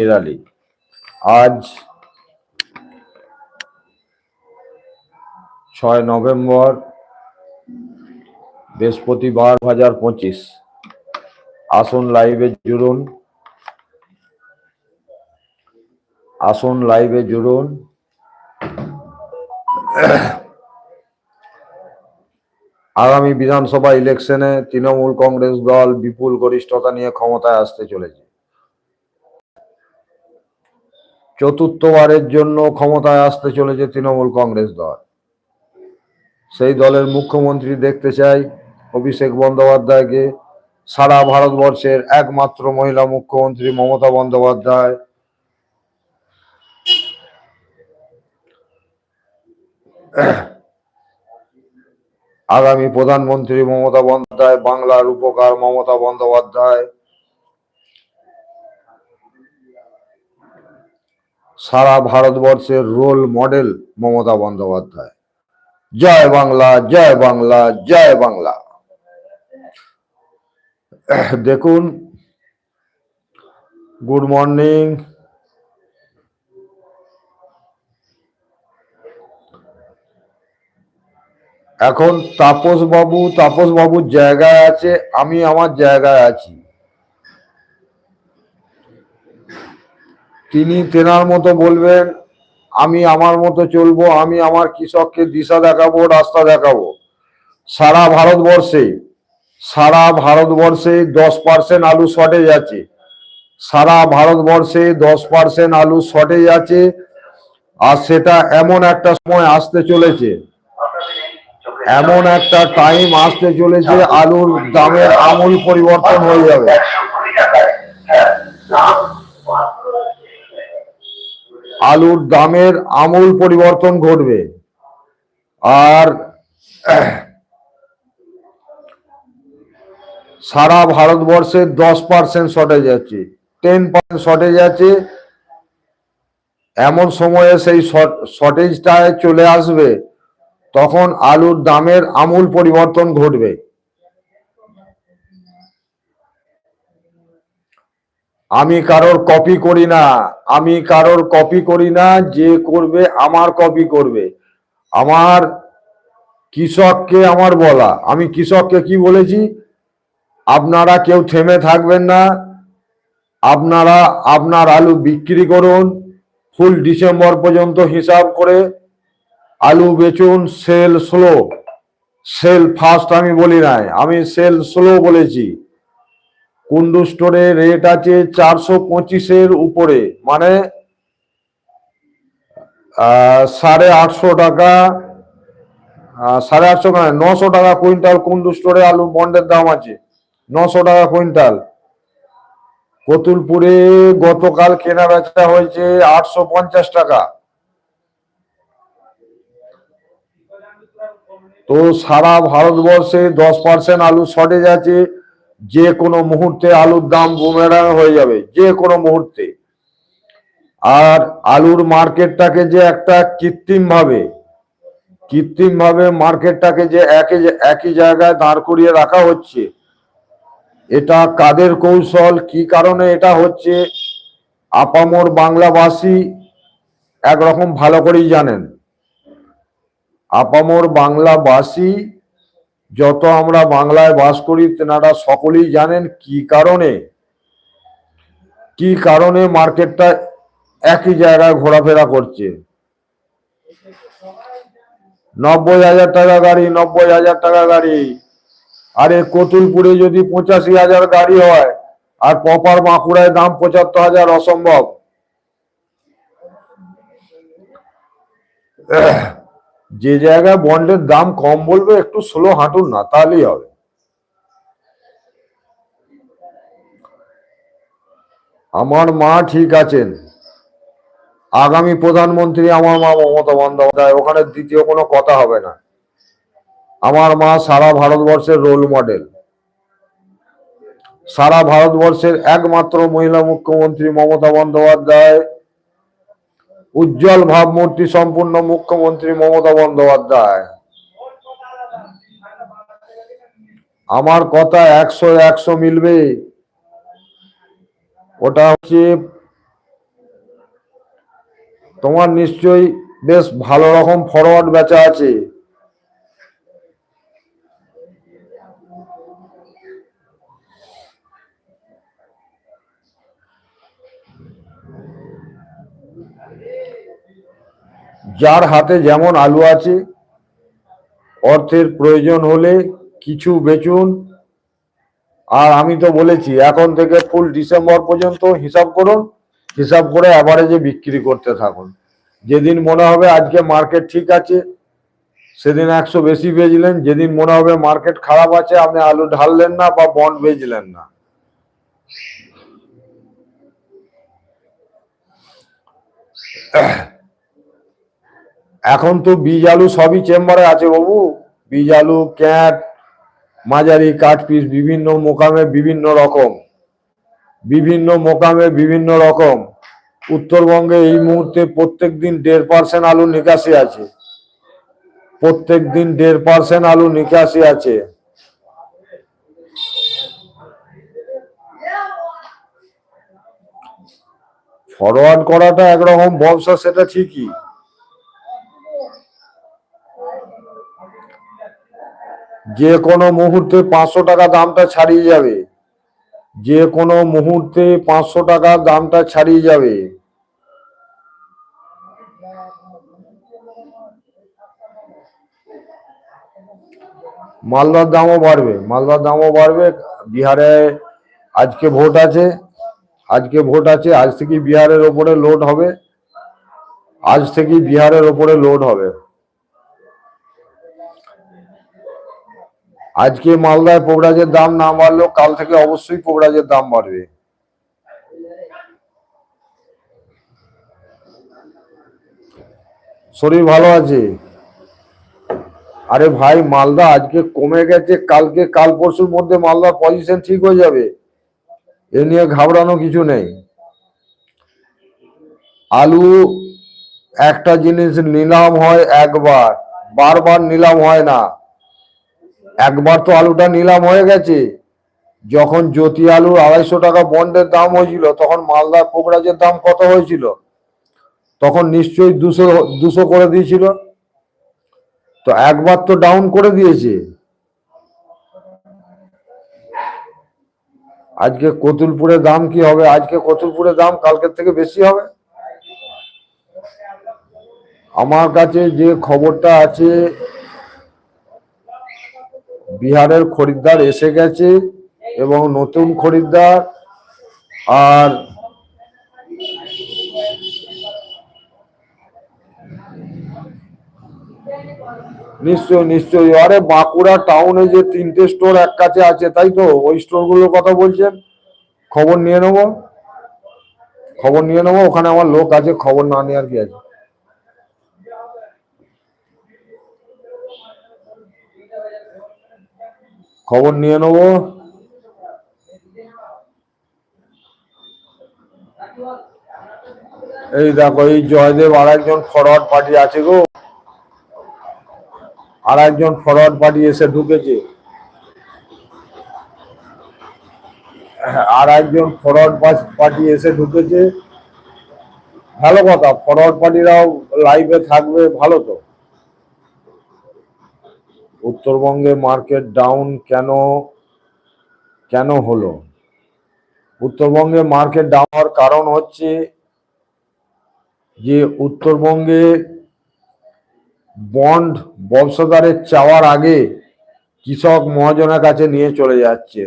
নিরালি আজ ছয় নভেম্বর, বৃহস্পতিবার হাজার পঁচিশ। আসুন লাইভে জুড়ুন। আসুন লাইভে জুড়ুন। আগামী বিধানসভা ইলেকশনে তৃণমূল কংগ্রেস দল বিপুল গরিষ্ঠতা নিয়ে ক্ষমতায় আসতে চলেছে। চতুর্থবারের জন্য ক্ষমতায় আসতে চলেছে তৃণমূল কংগ্রেস দল। সেই দলের মুখ্যমন্ত্রী দেখতে চাই অভিষেক বন্দ্যোপাধ্যায়কে। সারা ভারতবর্ষের একমাত্র মহিলা মুখ্যমন্ত্রী মমতা বন্দ্যোপাধ্যায়। আগামী প্রধানমন্ত্রী মমতা বন্দ্যোপাধ্যায়, বাংলার উপকার মমতা বন্দ্যোপাধ্যায়। সারা ভারতবর্ষের রোল মডেল মমতা বন্দ্যোপাধ্যায়। জয় বাংলা জয় বাংলা জয় বাংলা। দেখুন গুড মর্নিং এখন তাপস বাবু তাপস বাবুর জায়গায় আছে, আমি আমার জায়গায় আছি। তিনি তেনার মতো বলবেন, আমি আমার মতো চলবো, আমি আমার কৃষককে দিশা দেখাবো, রাস্তা দেখাবো। সারা ভারতবর্ষে সারা ভারতবর্ষে দশ পার্সেন্ট আলু শর্টেজ আছে। সারা ভারতবর্ষে দশ পার্সেন্ট আলু শর্টেজ আছে আর সেটা এমন একটা সময় আসতে চলেছে, এমন একটা টাইম আসতে চলেছে, আলুর দামের আমূল পরিবর্তন হয়ে যাবে। আলুর দামের আমূল পরিবর্তন ঘটবে। আর সারা ভারতবর্ষে দশ পার্সেন্ট শর্টেজ আছে টেন পার্সেন্ট শর্টেজ আছে। এমন সময়ে সেই শর্টেজটায় চলে আসবে, তখন আলুর দামের আমূল পরিবর্তন ঘটবে। আমি কারোর কপি করি না। আমি কারোর কপি করি না, যে করবে আমার কপি করবে। আমার কৃষককে আমার বলা। আমি কৃষককে কি বলেছি? আপনারা কেউ থেমে থাকবেন না। আপনারা আপনার আলু বিক্রি করুন। ফুল ডিসেম্বর পর্যন্ত হিসাব করে আলু বেচুন। সেল স্লো সেল ফাস্ট আমি বলি নাই। আমি সেল স্লো বলেছি। কুন্ডু স্টোরে রেট আছে চারশো পঁচিশের উপরে। মানে সাড়ে আটশো টাকা সাড়ে আটশো কেন নশো টাকা কুইন্টাল কুন্ডু স্টোরে আলু বন্ডের দাম আছে। নশো টাকা কুইন্টাল। কতুলপুরে গতকাল কেনা বেচা হয়েছে আটশো পঞ্চাশ টাকা। তো সারা ভারতবর্ষে দশ পার্সেন্ট আলু শর্টেজ আছে। যে কোনো মুহূর্তে আলুর দাম বুমেরাং হয়ে যাবে, যে কোনো মুহূর্তে। আর আলুর মার্কেটটাকে যে একটা কৃত্রিম ভাবে কৃত্রিম ভাবে মার্কেটটাকে যে একই একই জায়গায় দাঁড় করিয়ে রাখা হচ্ছে, এটা কাদের কৌশল, কি কারণে এটা হচ্ছে, আপামর বাংলাভাষী একরকম ভালো করেই জানেন। আপামর বাংলাভাষী যত আমরা বাংলায় বাস করি, তেনারা সকলেই জানেন কি কারণে কি কারণে মার্কেটটা একই জায়গায় ঘোরাফেরা করছে। নব্বই হাজার টাকা গাড়ি, নব্বই হাজার টাকা গাড়ি। আরে কতুলপুরে যদি পঁচাশি হাজার গাড়ি হয়, আর প্রপার বাঁকুড়ায় দাম পঁচাত্তর হাজার অসম্ভব। যে জায়গায় বন্ডের দাম কম বলবে, একটু স্লো হাঁটুন না, তাহলেই হবে। আমার মা ঠিক আছেন। আগামী প্রধানমন্ত্রী আমার মা মমতা বন্দ্যোপাধ্যায়, ওখানে দ্বিতীয় কোনো কথা হবে না। আমার মা সারা ভারতবর্ষের রোল মডেল সারা ভারতবর্ষের একমাত্র মহিলা মুখ্যমন্ত্রী মমতা বন্দ্যোপাধ্যায় উজ্জ্বল ভাবমূর্তি সম্পূর্ণ মুখ্যমন্ত্রী মমতা বন্দ্যোপাধ্যায়। আমার কথা একশো একশো মিলবে। ওটা হচ্ছে, তোমার নিশ্চয়ই বেশ ভালো রকম ফরওয়ার্ড বেচা আছে। যার হাতে যেমন আলু আছে, অর্থের প্রয়োজন হলে কিছু বেচুন। আর আমি তো বলেছি, এখন থেকে ফুল ডিসেম্বর পর্যন্ত হিসাব করুন, হিসাব করে অ্যাভারেজে বিক্রি করতে থাকুন। যেদিন মনে হবে আজকে মার্কেট ঠিক আছে, সেদিন একশো বেশি বেচলেন, যেদিন মনে হবে মার্কেট খারাপ আছে, আপনি আলু ঢাললেন না বা বন্ড বেচলেন না। এখন তো বীজ আলু সবই চেম্বারে আছে বাবু। বীজ আলু ক্যাট, মাঝারি, কাঠ পিস, বিভিন্ন মোকামে বিভিন্ন রকম। বিভিন্ন মোকামে বিভিন্ন রকম। উত্তরবঙ্গে এই মুহূর্তে প্রত্যেক দিন দেড় পার্সেন্ট আলু নিকাশি আছে। প্রত্যেক দিন দেড় পার্সেন্ট আলু নিকাশি আছে। ফরওয়ার্ড করাটা একরকম ব্যবসা সেটা ঠিকই। যে কোনো মুহূর্তে পাঁচশো টাকা দামটা ছাড়িয়ে যাবে। যে কোনো মুহূর্তে পাঁচশো টাকা দামটা ছাড়িয়ে যাবে। মালদার দামও বাড়বে। মালদার দামও বাড়বে। বিহারে আজকে ভোট আছে। আজকে ভোট আছে। আজ থেকে বিহারের ওপরে লোড হবে। আজ থেকে বিহারের ওপরে লোড হবে। আজকে মালদায় পোকরাজের দাম না বাড়লেও কাল থেকে অবশ্যই পোকরাজের দাম বাড়বে। শরীর ভালো আছে? আরে ভাই, মালদা আজকে কমে গেছে, কালকে, কাল পরশুর মধ্যে মালদার পজিশন ঠিক হয়ে যাবে। এ নিয়ে ঘাবড়ানো কিছু নেই। আলু একটা জিনিস নিলাম হয় একবার, বারবার নিলাম হয় না। একবার তো আলুটা নিলাম হয়ে গেছে। যখন জ্যোতি আলুর আড়াইশো টাকা বন্ডের দাম হয়েছিল, তখন মালদা পোকরাজের দাম কত হয়েছিল? তখন নিশ্চয়ই দুশো দুশো করে দিয়েছিল। তো একবার তো ডাউন করে দিয়েছে। আজকে কতুলপুরের দাম কি হবে? আজকে কতুলপুরের দাম কালকের থেকে বেশি হবে? আমার কাছে যে খবরটা আছে বিহারের খরিদ্দার এসে গেছে এবং নতুন খরিদ্দার। আর নিশ্চয় নিশ্চয়ই আরে বাঁকুড়া টাউনে যে তিনটে স্টোর এক কাছে আছে, তাই তো? ওই স্টোরগুলোর কথা বলছেন? খবর নিয়ে নেব? খবর নিয়ে নেব? ওখানে আমার লোক আছে, খবর না নেওয়ার কি আছে? খবর নিয়ে নেব। এই দেখো, এই জয়দেব আর একজন ফরওয়ার্ড পার্টি আছে গো। আর একজন ফরওয়ার্ড পার্টি এসে ঢুকেছে। আর একজন ফরওয়ার্ড পার্টি এসে ঢুকেছে। ভালো কথা ফরওয়ার্ড পার্টিরাও লাইভে থাকবে, ভালো তো। উত্তরবঙ্গে মার্কেট ডাউন কেন কেন হলো? উত্তরবঙ্গে মার্কেট ডাউন হওয়ার কারণ হচ্ছে যে উত্তরবঙ্গে বন্ড ব্যবসাদারের চাওয়ার আগে কৃষক মহাজনের কাছে নিয়ে চলে যাচ্ছে।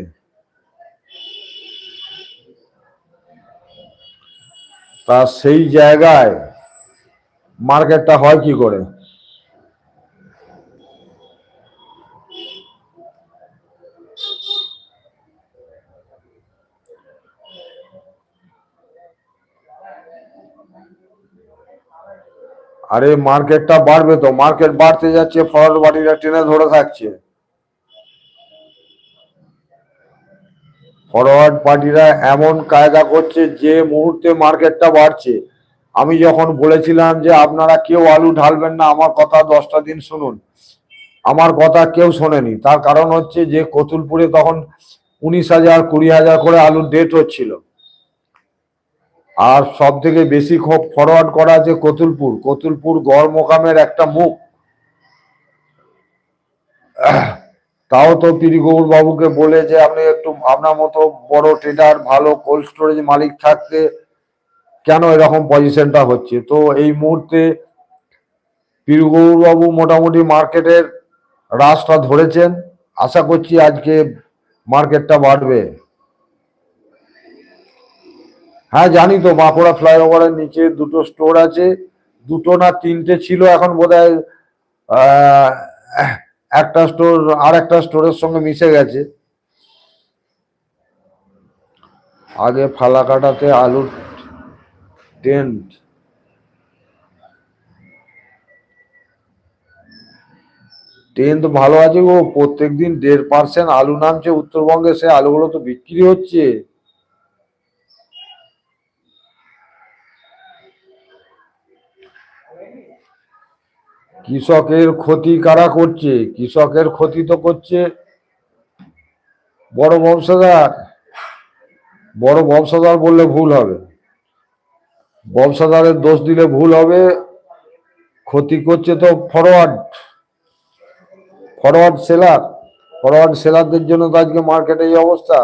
তা সেই জায়গায় মার্কেটটা হয় কি করে? আরে মার্কেটটা বাড়বে তো, মার্কেট বাড়তে যাচ্ছে, ফরওয়ার্ড বাড়িরা টেনে ধরে থাকছে। ফরওয়ার্ড পার্টিরা এমন কায়দা করছে যে মুহূর্তে মার্কেটটা বাড়ছে। আমি যখন বলেছিলাম যে আপনারা কেউ আলু ঢালবেন না, আমার কথা দশটা দিন শুনুন। আমার কথা কেউ শোনেনি। তার কারণ হচ্ছে যে কতুলপুরে তখন উনিশ হাজার, কুড়ি হাজার করে আলুর ডেট হচ্ছিল। আর সব থেকে বেশি ফরওয়ার্ড করা আছে কতুলপুর। কতুলপুর গড় মোকামের একটা মুখ। তাও তো পিরি গৌর বাবুকে বলে যে, আপনি একটু আপনার মতো বড় ট্রেডার ভালো কোল্ড স্টোরেজ মালিক থাকতে কেন এরকম পজিশনটা হচ্ছে? তো এই মুহূর্তে পিরু গৌর বাবু মোটামুটি মার্কেটের রাসটা ধরেছেন। আশা করছি আজকে মার্কেটটা বাড়বে। হ্যাঁ জানি তো বাঁকুড়া ফ্লাইওভারের নিচে দুটো স্টোর আছে দুটো না তিনটে ছিল এখন আহ, একটা স্টোর আর একটা স্টোরের সঙ্গে মিশে গেছে। আগে ফালাকাটাতে আলুর টেন্ট। টেন্ট ভালো আছে গো প্রত্যেকদিন দেড় পার্সেন্ট আলু নামছে উত্তরবঙ্গে সে আলুগুলো তো বিক্রি হচ্ছে। কৃষকের ক্ষতি কারা করছে? কৃষকের ক্ষতি তো করছে। বড় ব্যবসাদার বড় ব্যবসাদার বললে ভুল হবে। ব্যবসাদারের দোষ দিলে ভুল হবে। ক্ষতি করছে তো ফরওয়ার্ড ফরওয়ার্ড সেলার ফরওয়ার্ড সেলারদের জন্য তো আজকে মার্কেটে এই অবস্থা।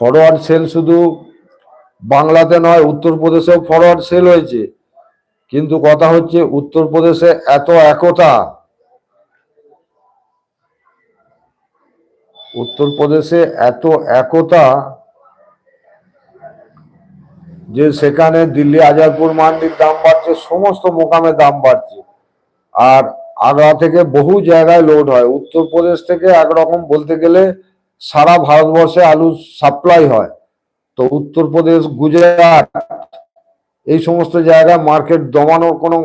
ফরওয়ার্ড সেল শুধু বাংলাতে নয়, উত্তরপ্রদেশেও ফরওয়ার্ড সেল হয়েছে। কিন্তু কথা হচ্ছে উত্তরপ্রদেশে এত একতা। উত্তরপ্রদেশে এত একতা যে সেখানে দিল্লি আজারপুর মান্ডির দাম বাড়ছে, সমস্ত মোকামে দাম বাড়ছে। আর আগ্রা থেকে বহু জায়গায় লোড হয়। উত্তরপ্রদেশ থেকে একরকম বলতে গেলে সারা ভারতবর্ষে আলু সাপ্লাই হয়। তো উত্তরপ্রদেশ, গুজরাট এই সমস্ত জায়গায় মার্কেট দমানোর কোনো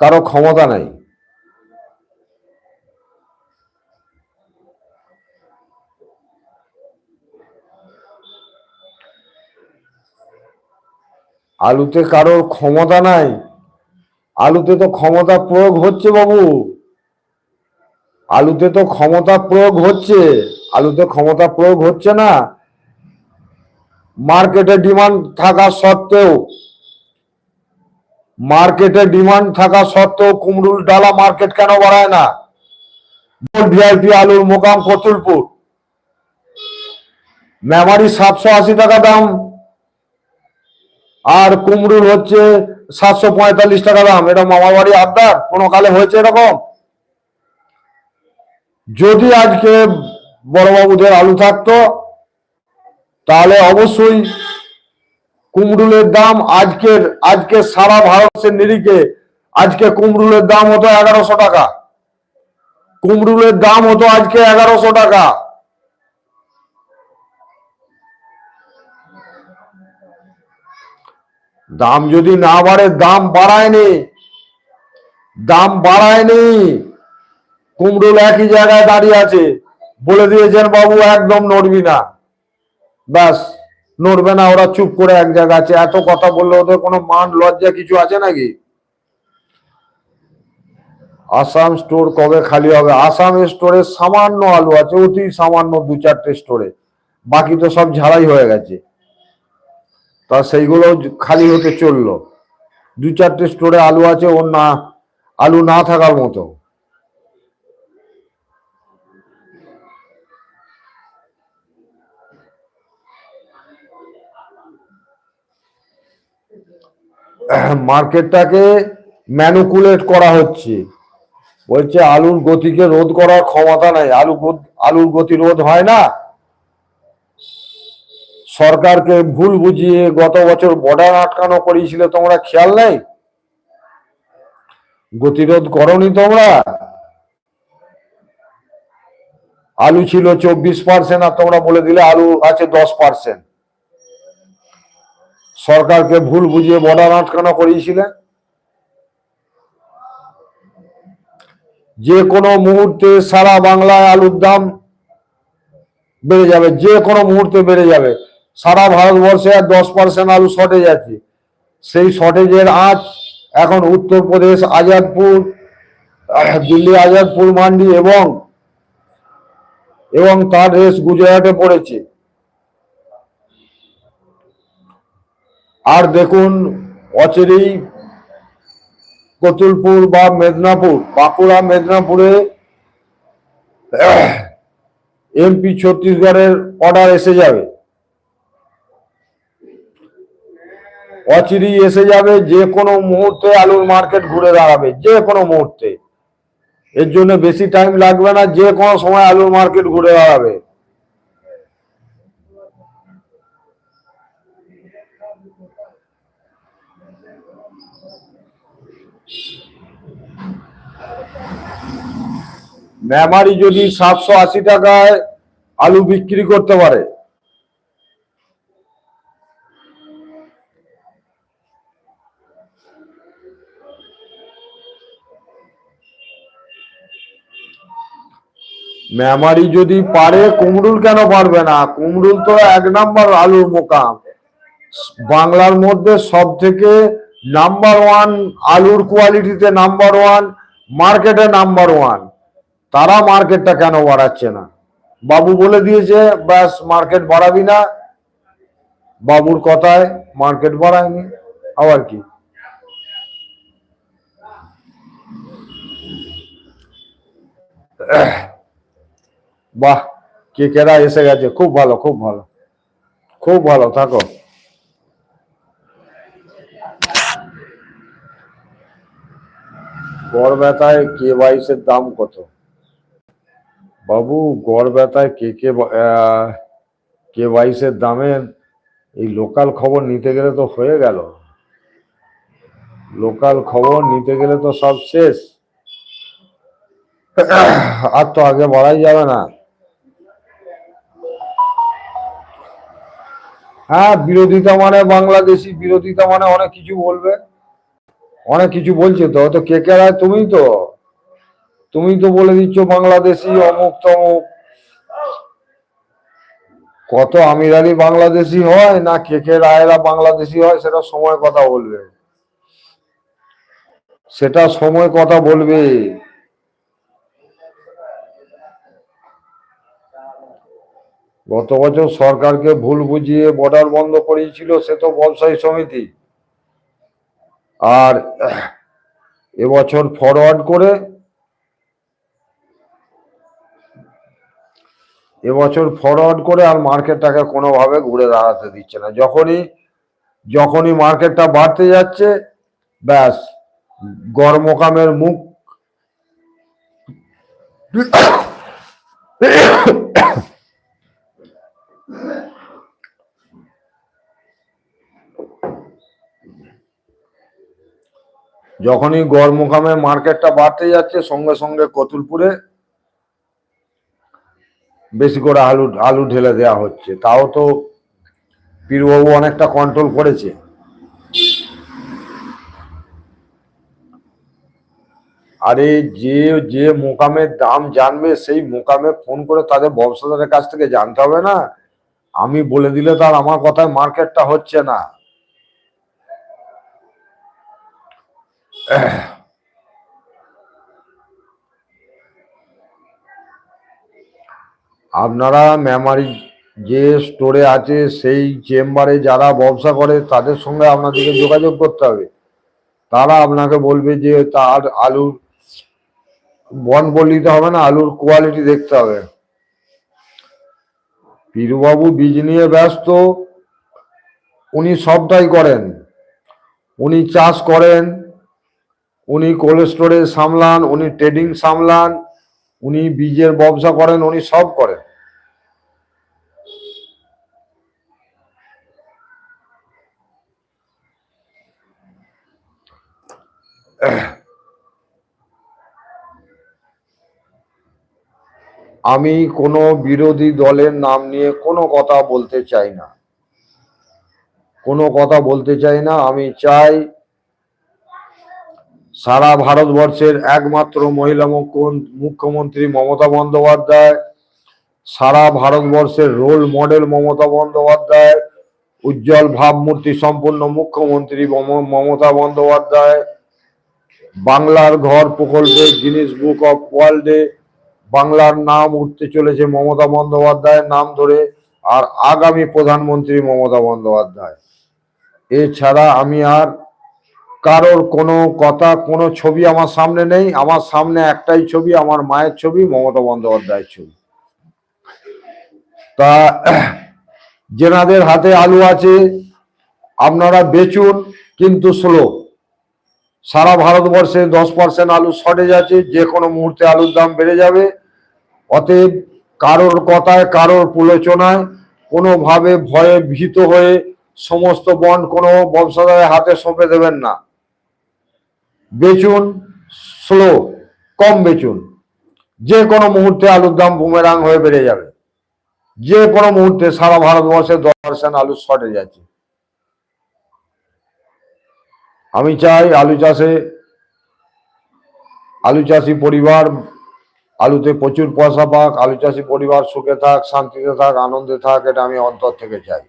কারও ক্ষমতা নাই। আলুতে কারোর ক্ষমতা নাই। আলুতে তো ক্ষমতা প্রয়োগ হচ্ছে বাবু। আলুতে তো ক্ষমতা প্রয়োগ হচ্ছে। আলুতে ক্ষমতা প্রয়োগ হচ্ছে না। মার্কেটে ডিমান্ড থাকা সত্ত্বেও, মার্কেটে ডিমান্ড থাকা সত্ত্বেও কুমড়ুল ডালা মার্কেট কেন বাড়ায় না? ভিআইপি আলুর মোকাম কতুলপুর। মেমারি সাতশো আশি টাকা দাম। আর কুমড়ুর হচ্ছে সাতশো পঁয়তাল্লিশ টাকা দাম। এটা মামার বাড়ি কোনো কালে হয়েছে এরকম? যদি আজকে বড়বাবুদের আলু থাকতো তাহলে অবশ্যই কুমড়ুলের দাম আজকের আজকে সারা ভারতের নিরিখে, আজকে কুমড়ুলের দাম হতো এগারোশো টাকা। কুমড়ুলের দাম হতো আজকে এগারোশো টাকা। দাম যদি না বাড়ে, দাম বাড়ায়নি। দাম বাড়ায়নি। কুমড়ুল একই জায়গায় দাঁড়িয়ে আছে। বলে দিয়েছেন বাবু, একদম নড়বি না। ব্যাস, নড়বে না, ওরা চুপ করে এক জায়গায় আছে। এত কথা বললে ওদের কোনো মান, লজ্জা কিছু আছে নাকি? আসাম স্টোর কবে খালি হবে? আসাম স্টোরে সামান্য আলু আছে, অতি সামান্য দু চারটে স্টোরে। বাকি তো সব ঝাড়াই হয়ে গেছে। তা সেইগুলো খালি হতে চলল। দু চারটে স্টোরে আলু আছে, ওর না, আলু না থাকার মতো। মার্কেটটাকে ম্যানুকুলেট করা হচ্ছে। বলছে, আলুর গতিকে রোধ করার ক্ষমতা নাই। আলু আলুর গতি রোধ হয় না। সরকারকে ভুল বুঝিয়ে গত বছর বর্ডার আটকানো করিয়েছিলে তোমরা খেয়াল নাই? গতিরোধ করনি তোমরা? আলু ছিল চব্বিশ পার্সেন্ট আর তোমরা বলে দিলে আলু আছে দশ পার্সেন্ট সরকারকে ভুল বুঝিয়ে বর্ডার আটকানো করিয়েছিলেন যে কোনো মুহূর্তে সারা বাংলায় আলুর দাম বেড়ে যাবে, যে কোনো মুহূর্তে বেড়ে যাবে। সারা ভারতবর্ষে আর দশ পার্সেন্ট আলু শর্টেজ আছে। সেই শর্টেজের আজ এখন উত্তরপ্রদেশ, আজাদপুর, দিল্লি, আজাদপুর, মান্ডি এবং এবং তার রেস গুজরাটে পড়েছে। আর দেখুন অচেরেই কতুলপুর বা মেদিনীপুর, বাঁকুড়া, মেদিনীপুরে এমপি ছত্তিশগড়ের অর্ডার এসে যাবে। অচিরেই এসে যাবে, যে কোনো মুহূর্তে আলুর মার্কেট ঘুরে দাঁড়াবে, যে কোনো মুহূর্তে। এর জন্য বেশি টাইম লাগবে না, যে কোনো সময় আলুর মার্কেট ঘুরে দাঁড়াবে। মেমারি যদি সাতশো আশি টাকায় আলু বিক্রি করতে পারে। মেমারি যদি পারে কুমরুল কেন পারবে না? কুমরুল তো এক নাম্বার আলুর মোকাম। বাংলার মধ্যে সব থেকে নাম্বার ওয়ান আলুর কোয়ালিটিতে নাম্বার ওয়ান, মার্কেটে নাম্বার ওয়ান। তারা মার্কেটটা কেন বাড়াচ্ছে না? বাবু বলে দিয়েছে, ব্যাস মার্কেট বাড়াবি না। বাবুর কথায় মার্কেট বাড়ায়নি। আবার কি? বাহ কে কেরা এসে গেছে। খুব ভালো খুব ভালো। খুব ভালো, থাকো। গড় ব্যথায় কে বাইশের দাম কত? বাবু, গড় ব্যথায় কে কে কে বাইশের দামে এই লোকাল খবর নিতে গেলে তো হয়ে গেল। লোকাল খবর নিতে গেলে তো সব শেষ। আর তো আগে বাড়াই যাবে না। হ্যাঁ বিরোধিতা মানে বাংলাদেশি, বিরোধিতা মানে অনেক কিছু বলবে। অনেক কিছু বলছে তো তো কে কে তুমি তো। তুমি তো বলে দিচ্ছ বাংলাদেশি অমুক তমুক। কত আমির বাংলাদেশি হয় না কে কে রায়রা বাংলাদেশি হয় সেটা সময় কথা বলবে। সেটা সময় কথা বলবে। গত বছর সরকারকে ভুল বুঝিয়ে বর্ডার বন্ধ করিয়েছিল সে তো ব্যবসায়ী সমিতি। আর এবছর ফরওয়ার্ড করে এবছর ফরওয়ার্ড করে আর মার্কেটটাকে কোনোভাবে ঘুরে দাঁড়াতে দিচ্ছে না। যখনই যখনই মার্কেটটা বাড়তে যাচ্ছে, ব্যাস, গরমকামের মুখ যখনই গড়মুখামে মার্কেটটা বাড়তে যাচ্ছে, সঙ্গে সঙ্গে কতুলপুরে বেশি করে আলু আলু ঢেলে দেওয়া হচ্ছে। তাও তো পীরবাবু অনেকটা কন্ট্রোল করেছে। আরে যে যে মোকামের দাম জানবে, সেই মোকামে ফোন করে তাদের ব্যবসাদারের কাছ থেকে জানতে হবে না। আমি বলে দিলে তার আমার কথায় মার্কেটটা হচ্ছে না। আপনারা মেমারি যে স্টোরে আছে, সেই চেম্বারে যারা ব্যবসা করে, তাদের সঙ্গে আপনাদেরকে যোগাযোগ করতে হবে। তারা আপনাকে বলবে যে, তার আলুর বন বলিতে হবে না, আলুর কোয়ালিটি দেখতে হবে। পীরবাবু বীজ নিয়ে ব্যস্ত, উনি সবটাই করেন। উনি চাষ করেন, উনি কোল্ড স্টোরেজ সামলান, উনি ট্রেডিং সামলান উনি বীজের ব্যবসা করেন, উনি সব করেন। আমি কোনো বিরোধী দলের নাম নিয়ে কোনো কথা বলতে চাই না। কোনো কথা বলতে চাই না। আমি চাই সারা ভারতবর্ষের একমাত্র মহিলা মুখ্য- মুখ্যমন্ত্রী মমতা বন্দ্যোপাধ্যায়, সারা ভারতবর্ষের রোল মডেল মমতা বন্দ্যোপাধ্যায়, উজ্জ্বল ভাবমূর্তি সম্পন্ন মুখ্যমন্ত্রী মম- মমতা বন্দ্যোপাধ্যায়, বাংলার ঘর প্রকল্পে গিনিস বুক অফ ওয়ার্ল্ডে বাংলার নাম উঠতে চলেছে মমতা বন্দ্যোপাধ্যায়ের নাম ধরে, আর আগামী প্রধানমন্ত্রী মমতা বন্দ্যোপাধ্যায়। এছাড়া আমি আর কারোর কোনো কথা, কোনো ছবি আমার সামনে নেই। আমার সামনে একটাই ছবি, আমার মায়ের ছবি, মমতা বন্দ্যোপাধ্যায়ের ছবি। তা, যেনাদের হাতে আলু আছে, আপনারা বেচুন, কিন্তু স্লো সারা ভারতবর্ষে দশ পার্সেন্ট আলু শর্টেজ আছে, যে কোনো মুহূর্তে আলুর দাম বেড়ে যাবে। অতএব, কারোর কথায়, কারোর প্রলোচনায়, কোনোভাবে ভয়ে ভীত হয়ে সমস্ত বন্ড কোনো ব্যবসাদারের হাতে সঁপে দেবেন না। বেচুন স্লো কম বেচুন। যে কোনো মুহূর্তে আলুর দাম বুমেরাং হয়ে বেড়ে যাবে। যে কোনো মুহূর্তে সারা ভারতবর্ষে দশ পার্সেন্ট আলু শর্টেজ আছে। আমি চাই আলু চাষে, আলু চাষি পরিবার আলুতে প্রচুর পয়সা পাক, আলু চাষি পরিবার সুখে থাক, শান্তিতে থাক, আনন্দে থাক, এটা আমি অন্তর থেকে চাই।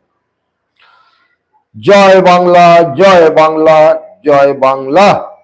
জয় বাংলা জয় বাংলা জয় বাংলা।